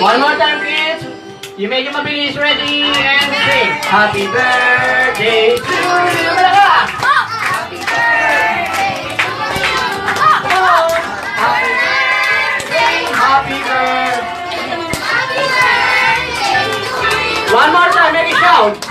One more time, kids. You medyo mabilis. Ready and sing. Happy birthday to you. Malaga! Happy birthday. Happy birthday. One more time, make it shout.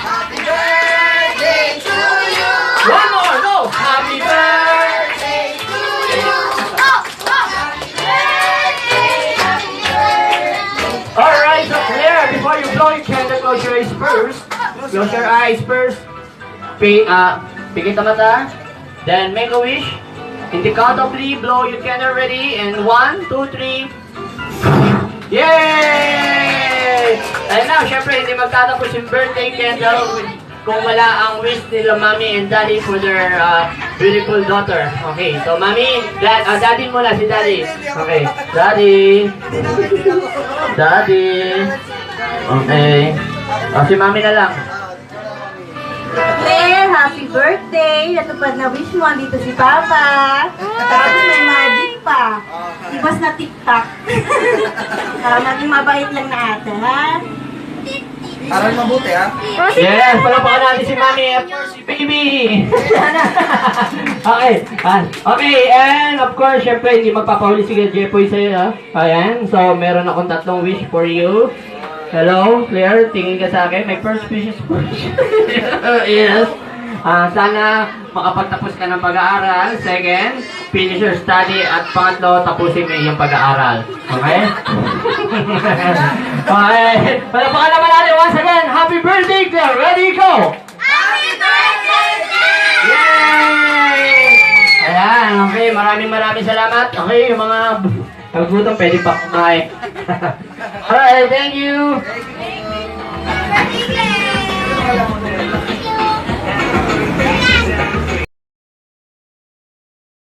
You blow your candle, close your eyes first. Close your eyes first. Pi uh, pikit ang mata. Then make a wish. In of three, blow your candle ready. And one, two, three. Yay! And now, syempre, hindi magtatapos yung birthday candle kung wala ang wish nila mommy and daddy for their uh, beautiful daughter. Okay, so mommy, dad, uh, daddy muna si daddy. Okay, daddy. Daddy. Okay. O, si mami na lang. Claire, happy birthday! Natupad na wish mo, dito si Papa. Tapos may magic pa. Ibas na TikTok. Para maging mabait lang na ate, ha? Aral mabuti ha. Yes, palapakan natin si mami at si baby. okay, ah, okay, and of course, syempre, hindi magpapahuli si Jepoy sa'yo, ha? Ayan, so meron akong tatlong wish for you. Hello, Claire, tingin ka sa akin. My first wish is first. yes. Ah, sana makapagtapos ka ng pag-aaral. Second, finish your study. At pangatlo, tapusin mo yung pag-aaral. Okay? okay. Palapakan naman natin once again. Happy birthday, Claire. Ready, go! Yay! Ayan, okay. Maraming maraming salamat. Okay, yung mga nagugutom, pwede pa kumain. Alright, thank you. Birthday, Claire!